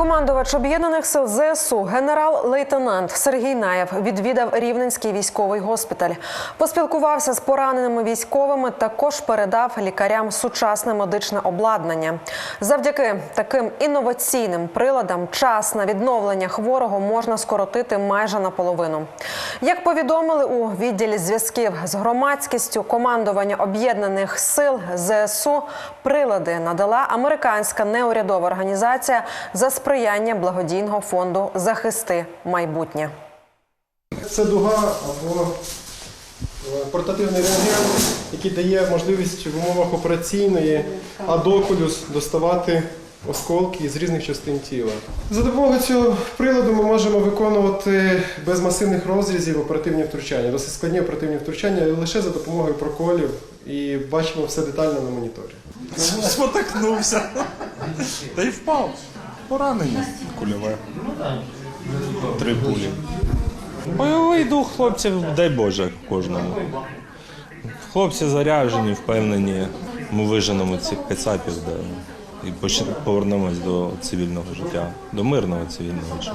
Командувач об'єднаних сил ЗСУ генерал-лейтенант Сергій Наєв відвідав Рівненський військовий госпіталь. Поспілкувався з пораненими військовими. Також передав лікарям сучасне медичне обладнання. Завдяки таким інноваційним приладам час на відновлення хворого можна скоротити майже наполовину. Як повідомили у відділі зв'язків з громадськістю, командування об'єднаних сил ЗСУ прилади надала американська неурядова організація за сприяння благодійного фонду Захисти майбутнє. Це дуга або е, портативний рентген, який дає можливість в умовах операційної адокулюс доставати осколки з різних частин тіла. За допомогою цього приладу ми можемо виконувати без масивних розрізів оперативні втручання, досить складні оперативні втручання лише за допомогою проколів і бачимо все детально на моніторі. Спотикнувся. Та й впав. Поранення кульове. Три пулі. Бойовий дух хлопців, дай Боже, кожному. Хлопці заряджені, впевнені. Ми виженемо цих кацапів да, і повернемось до цивільного життя, до мирного цивільного життя.